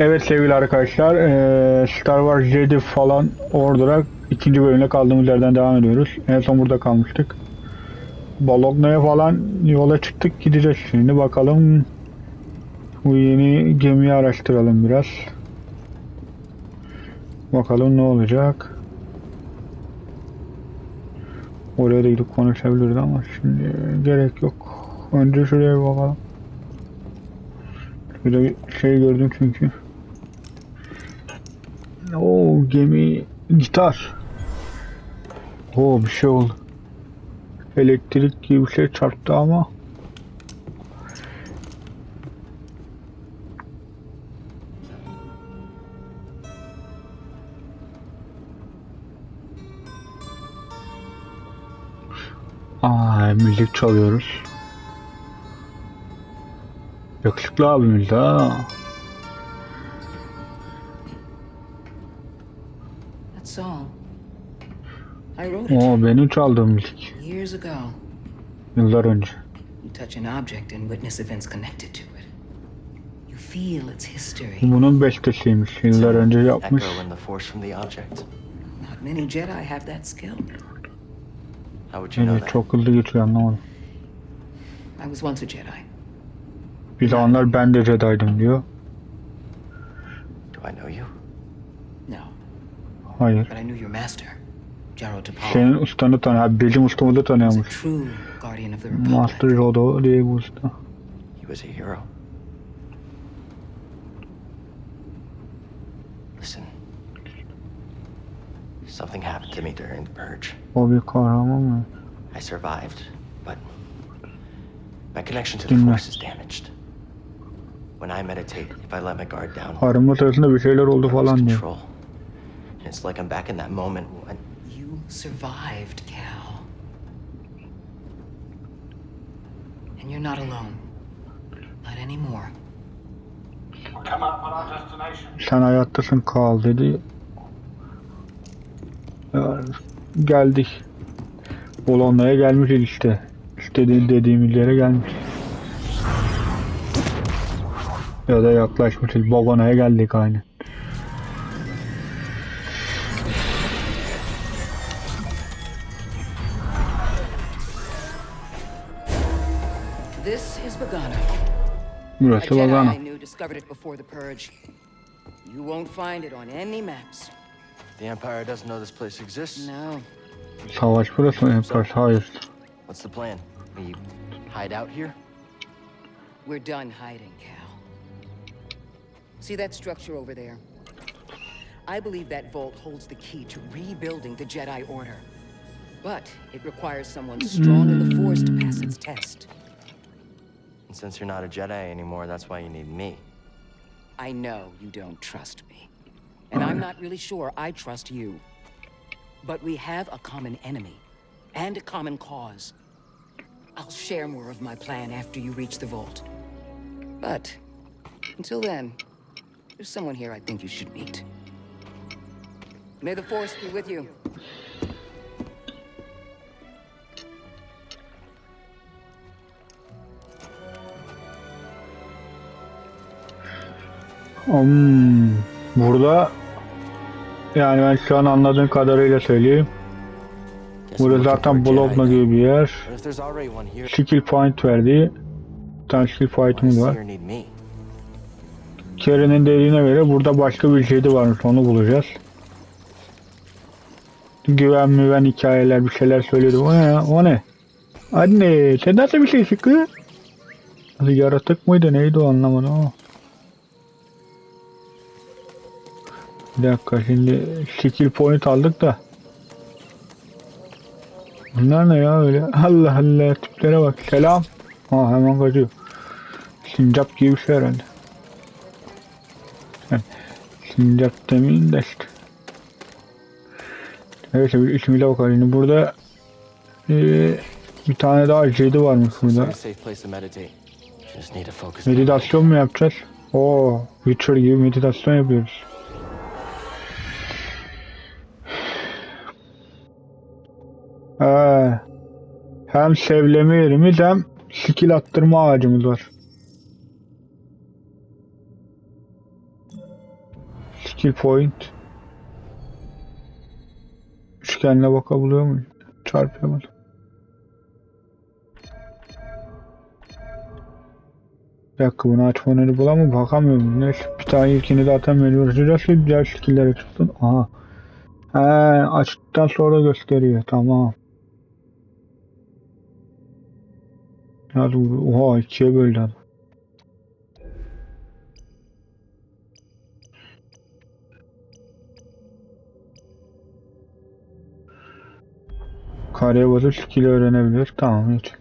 Evet sevgili arkadaşlar, Star Wars Jedi falan Order'a ikinci bölümde kaldığımız yerden devam ediyoruz. En son burada kalmıştık. Bologna'ya falan yola çıktık gideceğiz şimdi bakalım. Bu yeni gemiyi araştıralım biraz. Bakalım ne olacak. Oraya da gidip konuşabiliriz ama şimdi gerek yok. Önce şuraya bir bakalım. De bir şey gördüm çünkü. Oo gemi gitar. Oo bir şey oldu. Elektrik gibi bir şey çarptı ama. Aa müzik çalıyoruz. Yakışıklı abimiz ha. Oo benim çaldığım müzik. years ago. Yıllar önce. You touch an object and witness events connected to it. You feel its history. Bunun bestesiymiş. Yıllar önce yapmış. Echo in the force from the object. Not many Jedi have that skill. How would you know that? çok hızlı geçiyor anlamadım. I was once a Jedi. Bir zamanlar ben de Jedi'dim diyor. Do I know you? No, Hayır. but I knew your master. Senin ustanı tanıyor. Ha, bizim ustamı da tanıyormuş. Master Yoda diye bir usta. He was a hero. Listen. Something happened to me during the purge. O bir kahraman mı? I survived, but my connection to the force is damaged. When I meditate, if I let my guard down, Arınma sırasında bir şeyler oldu falan diyor. it's like I'm back in that moment when survived, Cal. And you're not alone. Not anymore. Come up at our destination. Sen hayattasın kal dedi. Ya, geldik. Bolonya'ya gelmişiz işte. İstediğim dediğimiz yere gelmiş. Ya da yaklaşmışız. Bolonya'ya geldik aynı. This is A Burası Jedi I knew discovered it before the purge. You won't find it on any maps. the Empire doesn't know this place exists. No. Savaş burası mı? Empire? Hayır. What's the plan? We hide out here? We're done hiding, Cal. See that structure over there? I believe that vault holds the key to rebuilding the Jedi Order. But it requires someone strong in the Force to pass its test. And since you're not a Jedi anymore, that's why you need me. I know you don't trust me. And I'm not really sure I trust you. But we have a common enemy and a common cause. I'll share more of my plan after you reach the vault. But until then, there's someone here I think you should meet. May the Force be with you. Hmm, burada yani ben şu an anladığım kadarıyla söyleyeyim. Burada zaten Bologna gibi bir yer. Skill point verdi. Bir tane skill point'imiz var. Kerry'nin dediğine göre burada başka bir Jedi varmış onu bulacağız. Güven müven hikayeler bir şeyler söylüyordu. O ne? O ne? Anne sen nasıl bir şey çıktı? Yaratık mıydı neydi o anlamadım ama. Bir dakika şimdi skill point aldık da. Bunlar ne ya öyle? Allah Allah tiplere bak. Selam. Ha hemen kaçıyor. Sincap gibi bir şey herhalde. Sincap demeyin de işte. Evet bir ismiyle bakalım. Şimdi burada eee, bir tane daha Jedi varmış burada. Meditasyon mu yapacağız? Oo, Witcher gibi meditasyon yapıyoruz. Ee, hem sevleme yerimiz hem skill attırma ağacımız var. Skill point. Üçgenle bakabiliyor muyum? Çarpıyamadım. Bir dakika bunu açmanı bulamam bakamıyorum. Neyse bir tane ilkini de atamıyoruz. Nasıl diğer skill'lere çıktın? Aha. He açtıktan sonra gösteriyor. Tamam. Hadi oha ikiye böldü adam. Kareye basıp skill'i öğrenebilir. Tamam hiç.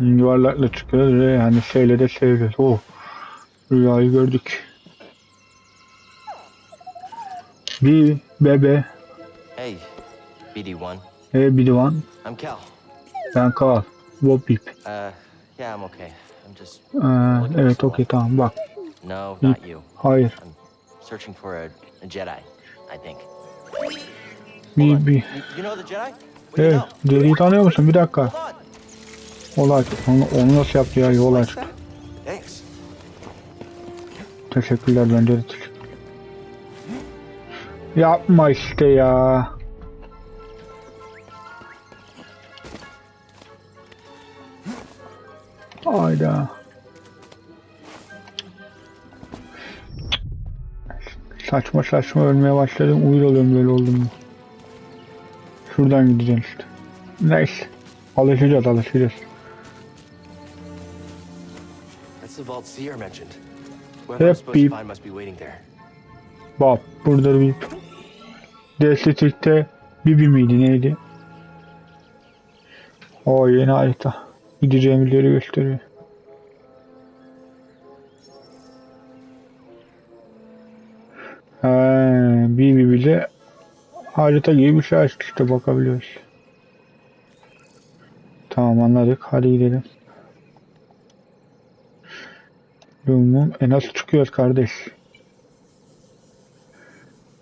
Yuvarlakla çıkıyoruz ve yani şeyle de seviyoruz. Oh. Rüyayı gördük. Bir bebe. Hey, BD1. Hey bir divan. I'm Cal. Ben Kaan. Bob Bip. Uh, yeah, I'm okay. I'm just. Ee, evet okey tamam bak. No, not you. Hayır. I'm searching for a, a Jedi, I think. Bir bir. You, you know the Jedi? Evet. Deliği tanıyor musun? Bir dakika. Olay. Onu, onu nasıl yaptı ya? Yol aç. Thanks. Teşekkürler bence de teşekkür. Yapma işte ya. Hayda. Saçma saçma ölmeye başladım. Uyur oluyorum böyle oldum? Şuradan gideceğim işte. Neyse. Alışacağız alışacağız. Hep there. Bak burada bir Destetik'te Bibi miydi neydi? O yeni harita. Gideceğim yeri gösteriyor. He, Bibi bize harita gibi bir şey açtı işte bakabiliyoruz. Tamam anladık. Hadi gidelim. Dumum. E nasıl çıkıyoruz kardeş?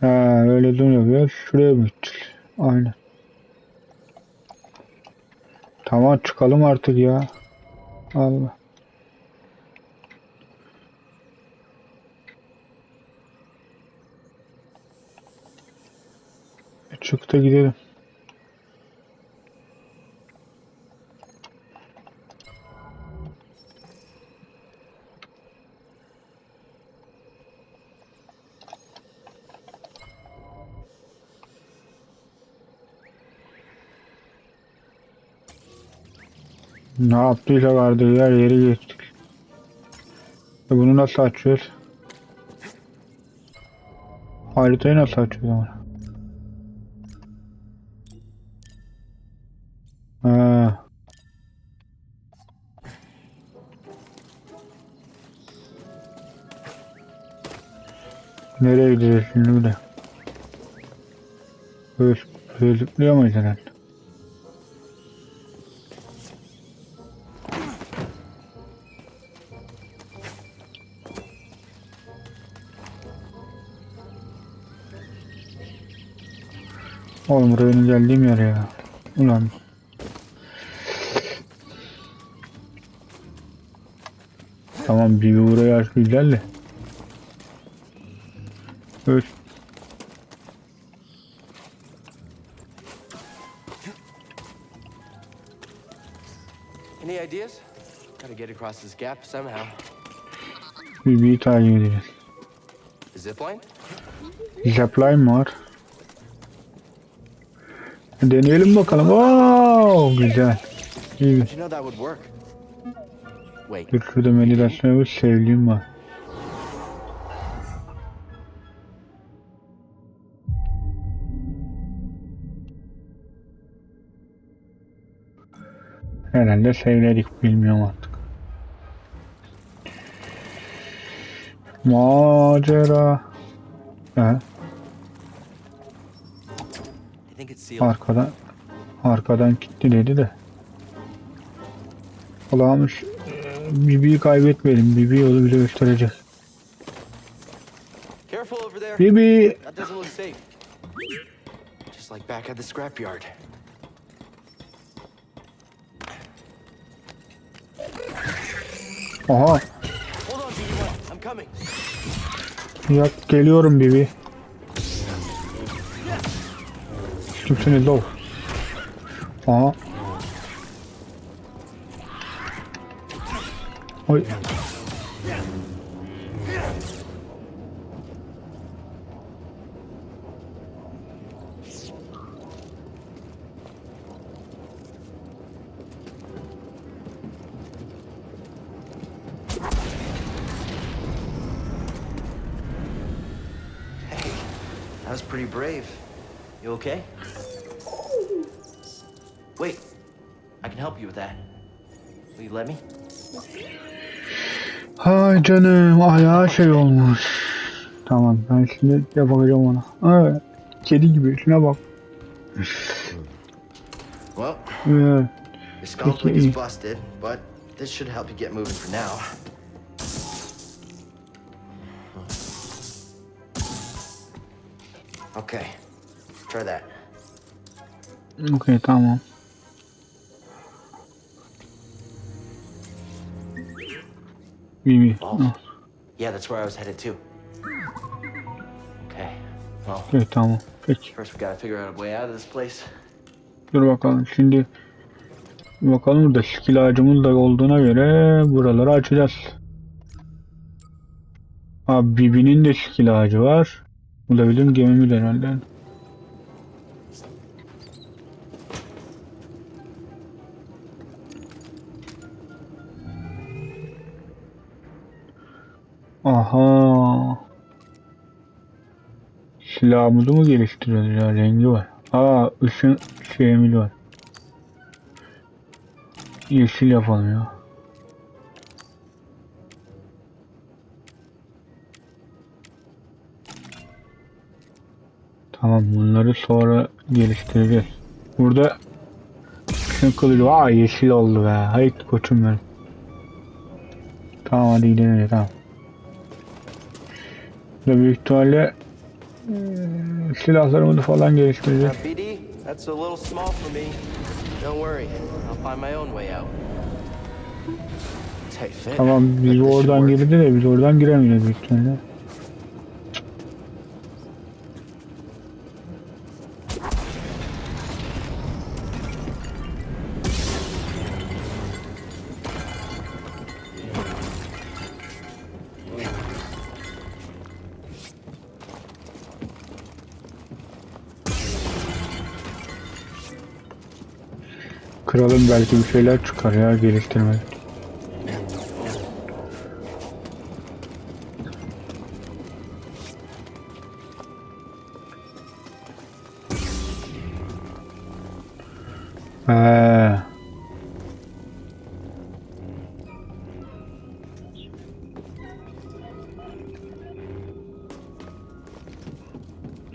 Ha öyle dönüyor. Şuraya mı? Aynen. Tamam çıkalım artık ya. Allah. Çık da gidelim. Ne yaptıysa vardı yer yeri geçtik. E bunu nasıl açıyoruz? Haritayı nasıl açıyoruz ama? Nereye gideceğiz şimdi bir de? Böyle, böyle zıplıyor muyuz herhalde? Oğlum benim geldiğim yer ya. Ulan. Tamam bir buraya aç güzel de. Evet. Any ideas? Gotta get across this gap somehow. Bir bir takip edeceğiz. Zipline? Zipline var? Deneyelim bakalım. Wow, güzel. İyi. Dur şurada meditasyon bir sevdiğim var. Herhalde sevledik bilmiyorum artık. Macera. He, arkadan arkadan gitti dedi de. Kulağımış. Bibi'yi kaybetmeyelim. Bibi yolu bile gösterecek. Bibi. That doesn't look safe. Kimsiniz ol? Aha. Oy. Hey, that was pretty brave. You okay? With that. Will you let me? Hay canım ayağı şey olmuş. Tamam ben şimdi yapacağım ona. Evet. Kedi gibi şuna bak. Well, Evet. your skull Peki, is iyi. busted, but this should help you get moving for now. Okay, try that. Okey tamam. Vault. Ah, Yeah, that's where I was headed too. Okay, well, Okey tamam. Peki. first we gotta figure out a way out of this place. Dur bakalım şimdi. Bakalım burada skill ağacımız da olduğuna göre buraları açacağız. Ha Bibi'nin de skill ağacı var. Bu da bizim gemimiz herhalde. Aha. Silahımızı mı geliştiriyoruz ya? Rengi var. Aa ışın şeyimiz var. Yeşil yapalım ya. Tamam bunları sonra geliştireceğiz. Burada ışın kılıcı var. yeşil oldu be. Hayır koçum benim. Tamam hadi gidelim tamam. Burada büyük ihtimalle eee, silahlarımızı falan geliştireceğiz. BD, that's a little small for me. Don't worry, I'll find my own way out. Tight fit. Tamam biz oradan girdi de biz oradan giremiyoruz büyük ihtimalle. Kralın belki bir şeyler çıkar ya geliştirmek. He.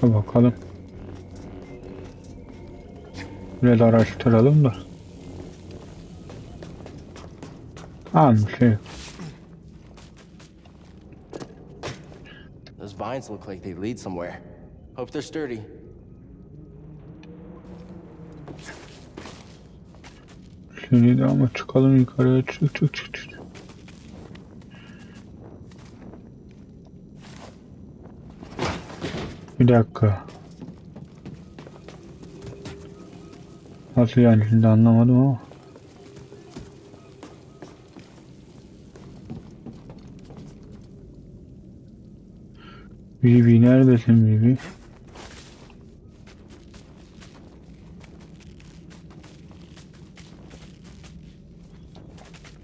Dur bakalım. Biraz araştıralım da. Tamam bir şey yok. Those vines look like they lead somewhere. Hope they're sturdy. Şimdi de ama çıkalım yukarıya çık çık çık çık. Bir dakika. Nasıl yani şimdi anlamadım ama. Bibi neredesin Bibi?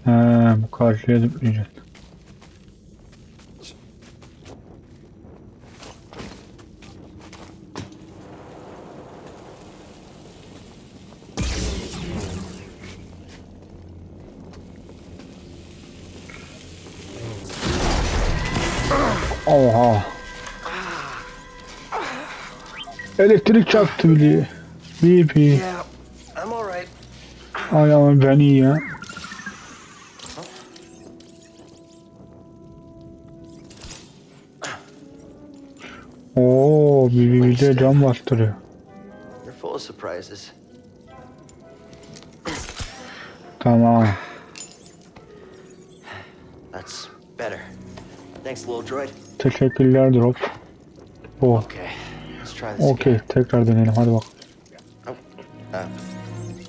Ha, bu karşıya zıplayacağız. Elektrik çarptı bile. Alright. Ay ama ben iyi ya. Oo, Bibi bize cam bastırıyor. Tamam. That's better. Thanks, little droid. Teşekkürler drop. Oh. Okay, try this Okey again. tekrar deneyelim hadi bak. Oh, uh,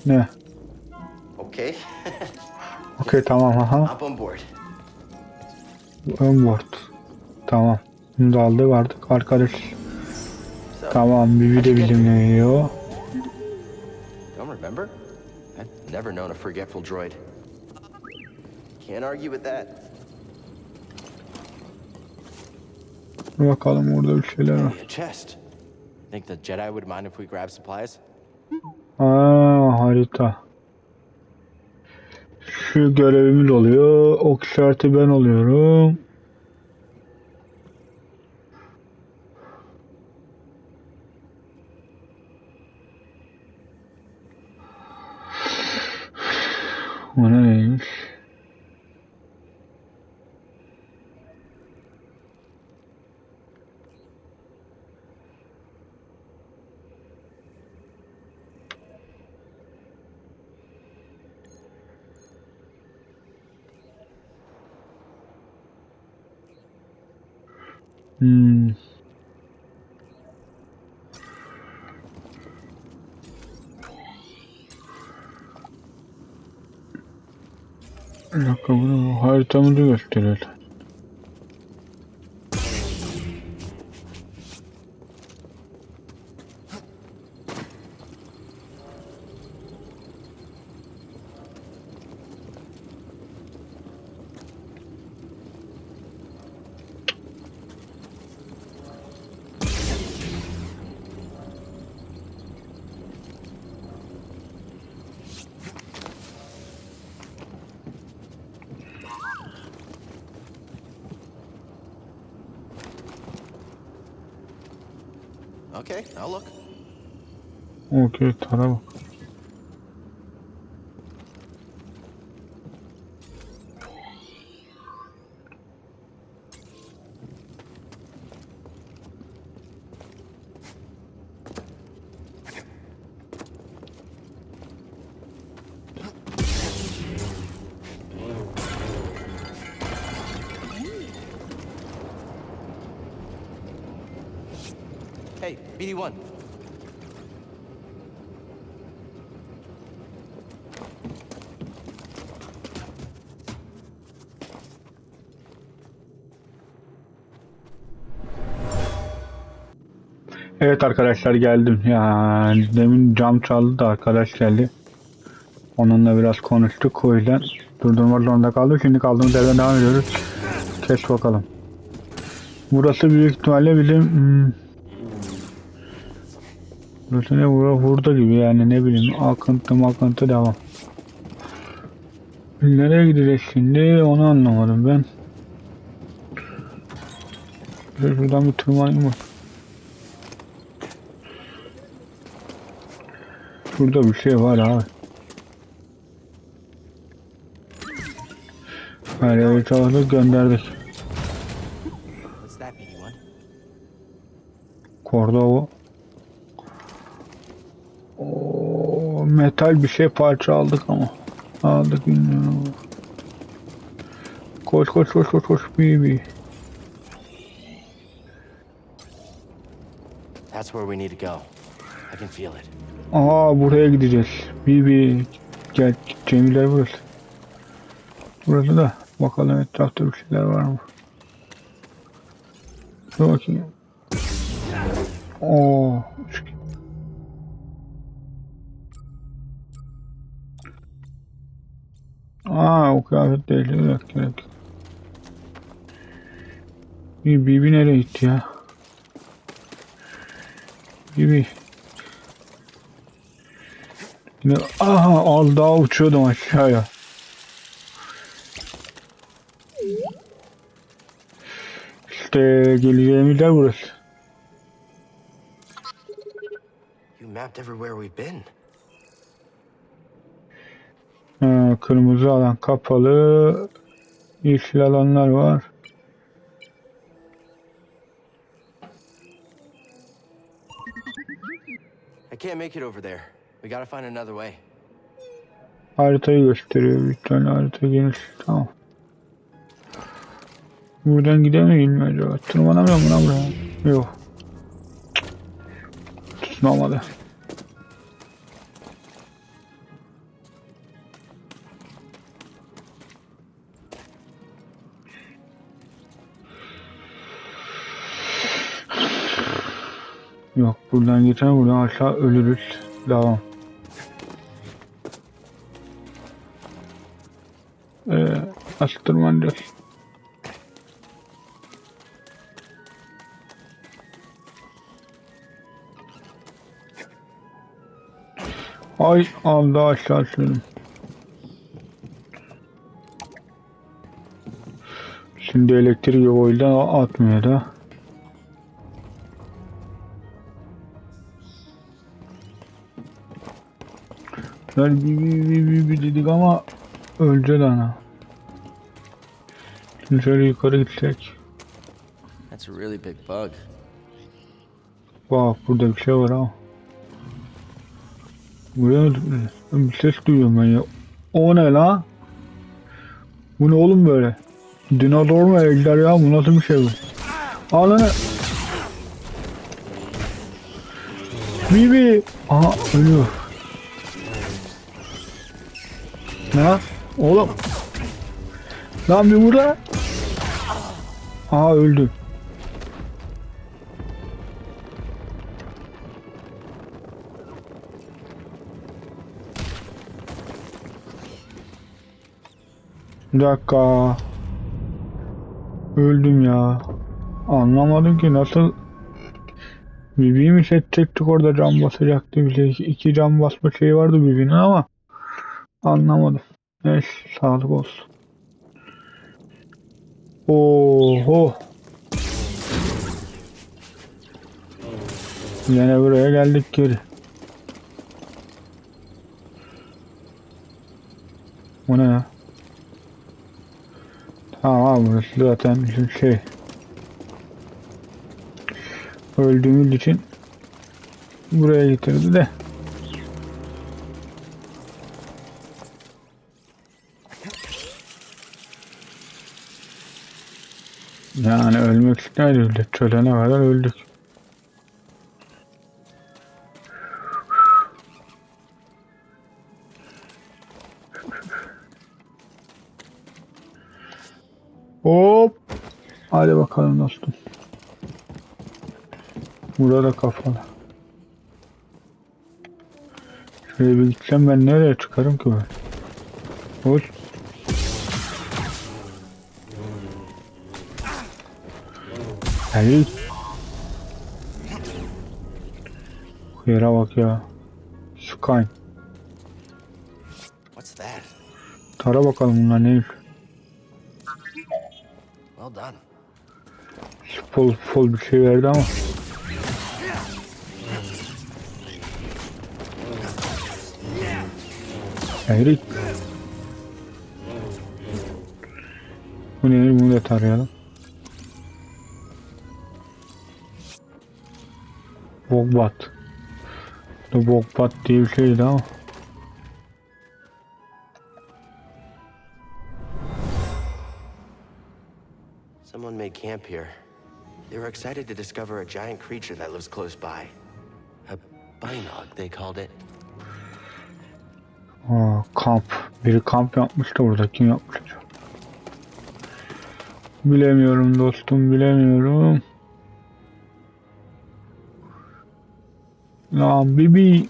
Ne? okay. Okey tamam aha. On board. Ön board. Tamam. Bunu da aldık artık arkadaş. So, Tamam bir de bizimle geliyor. don't remember? I've never known a forgetful droid. Can't argue with that. Bakalım orada bir şeyler var. Maybe a chest. Think the Jedi would mind if we grab supplies? Aa harita. Şu görevimiz oluyor. Ok işareti ben oluyorum. Bir dakika bunu haritamızı gösteriyor. Okay, I'll look. Okey tara bak. Hey, BD1. Evet arkadaşlar geldim. Yani demin cam çaldı da arkadaş geldi. Onunla biraz konuştuk o yüzden durdurmak zorunda kaldık. Şimdi kaldığımız yerden devam ediyoruz. Kes bakalım. Burası büyük ihtimalle bizim hmm, Burası ne bura hurda gibi yani ne bileyim akıntı makıntı devam. Nereye gideceğiz şimdi onu anlamadım ben. Şuradan bir tırmanayım mı? Şurada bir şey var abi. Her yere çalıştık gönderdik. What's that, BD1? Kordovo. Oo, metal bir şey parça aldık ama. Aldık bilmiyorum. Koş koş koş koş koş bibi. That's where we need to go. I can feel it. Aa buraya gideceğiz. Bibi. Gel Cemiller burası. Burası da. Bakalım etrafta bir şeyler var mı? Dur bakayım. Oo. Aa o kıyafet değil. Bir bir dakika. Bir Bibi nereye gitti ya? Bibi. Yine, aha al daha uçuyordum aşağıya. İşte geleceğimiz yer burası. You mapped everywhere we've been. Ha, kırmızı alan kapalı. Yeşil alanlar var. I can't make it over there. We gotta find another way. Haritayı gösteriyor. Bir tane harita geniş. Tamam. Buradan gidemeyiz mi acaba? Tırmanamıyor mu lan buraya? Yok. Tutmamadı. Yok buradan geçen buradan aşağı ölürüz. Devam. Nasıl tırmanacağız? Ay Allah aşağı düşürdüm. Şimdi elektrik yok o yüzden atmıyor da. Ben bir, bir, bir, bir, dedik ama ölecek ana. Şimdi şöyle yukarı gitsek. That's a really big bug. Bak burada bir şey var ha. Buraya bir ses duyuyorum ben ya. O ne la? Bu ne oğlum böyle? Dinozor mu ejder ya? Bu nasıl bir şey bu? Lan. Bibi. Aha ölüyor. Ne? Oğlum. Lan bir burada. Aha öldü. Bir dakika. Öldüm ya. Anlamadım ki nasıl Bibi'yi mi seçecektik orada cam basacaktı bize. İki cam basma şeyi vardı Bibi'nin ama anlamadım. Neyse sağlık olsun. Oho. Yine buraya geldik geri. Bu ne ya? Tamam burası zaten bizim şey. Öldüğümüz için buraya getirdi de. Yani ölmek istemedik öldük. Çölene kadar öldük. Hop. Hadi bakalım dostum. Burada kafalı. Şöyle bir gitsem ben nereye çıkarım ki böyle? Hoş. Hayır. Yere bak ya. What's that? Tara bakalım bunlar neymiş. Well done. Full full bir şey verdi ama. Erik. Bu ne? Bunu da tarayalım. Bogbat. Bu Bogbat diye bir şeydi ama. Someone made camp here. They were excited to discover a giant creature that lives close by. A binog, they called it. Aa, kamp. Biri kamp yapmış da burada. Kim yapmış acaba? Bilemiyorum dostum, bilemiyorum. Lan bibi.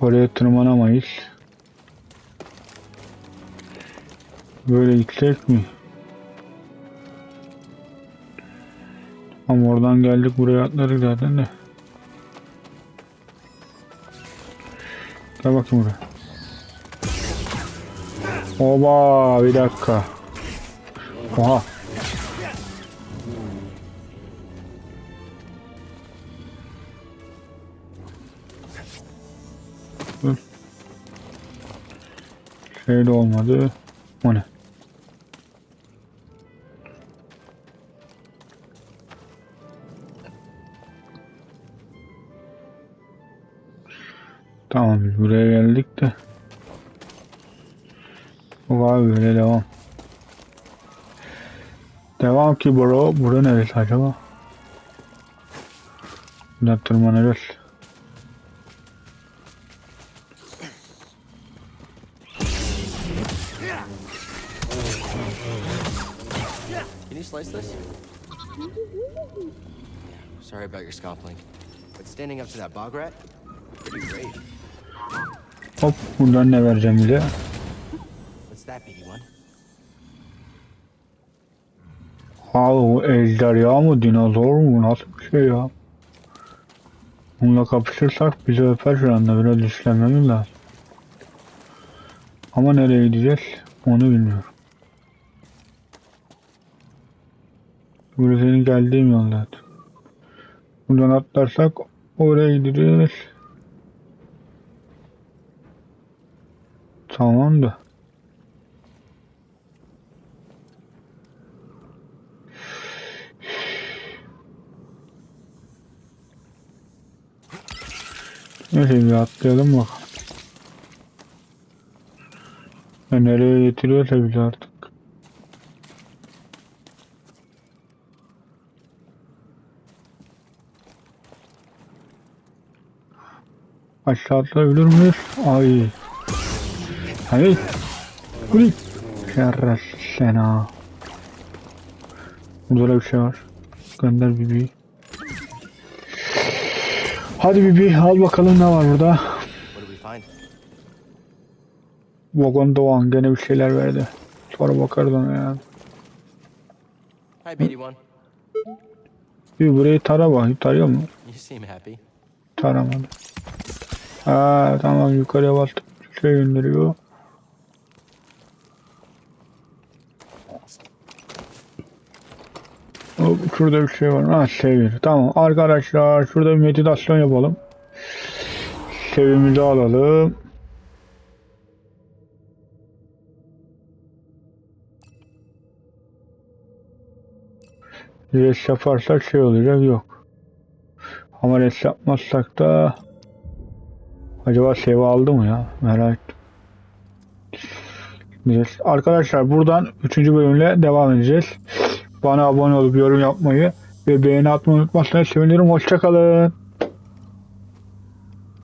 Oraya tırmanamayız. Böyle gitsek mi? Ama oradan geldik buraya atladık zaten de. Gel bakayım buraya. Oba bir dakika. Oha. De olmadı. O ne? Tamam biz buraya geldik de. Var böyle devam. Devam ki bro. Bura neresi acaba? Buradan tırmanacağız. This? Yeah, sorry about your scalping. But standing up to that bog rat, pretty brave. Hop buradan ne vereceğim bize? What's that, BD1? Abi bu ejderha mı dinozor mu nasıl bir şey ya? Bununla kapışırsak bizi öper şu anda biraz işlememiz lazım. Ama nereye gideceğiz onu bilmiyorum. Burası geldiğim yol zaten. Buradan atlarsak oraya gideceğiz. Tamam da. Neyse bir atlayalım bakalım. Ya nereye getiriyorsa bizi artık. Aşağı atlayabilir miyiz? Ay. Hayır. Uy. Şerrez sen ha. Burada da bir şey var. Gönder bibi. Hadi bibi al bakalım ne var burada. Vagon Doğan gene bir şeyler verdi. Sonra bakarız ona ya. Hi, BD1. Bir burayı tara bak. Tarıyor mu? Taramadı. Ha tamam yukarıya bastık. Şey gönderiyor. Hop, şurada bir şey var. Ha sevir. Tamam arkadaşlar şurada bir meditasyon yapalım. Sevimizi alalım. Res yaparsak şey olacak yok. Ama res yapmazsak da acaba save aldı mı ya? Merak ettim. Res- Arkadaşlar buradan 3. bölümle devam edeceğiz. Bana abone olup yorum yapmayı ve beğeni atmayı unutmazsanız sevinirim. Hoşçakalın.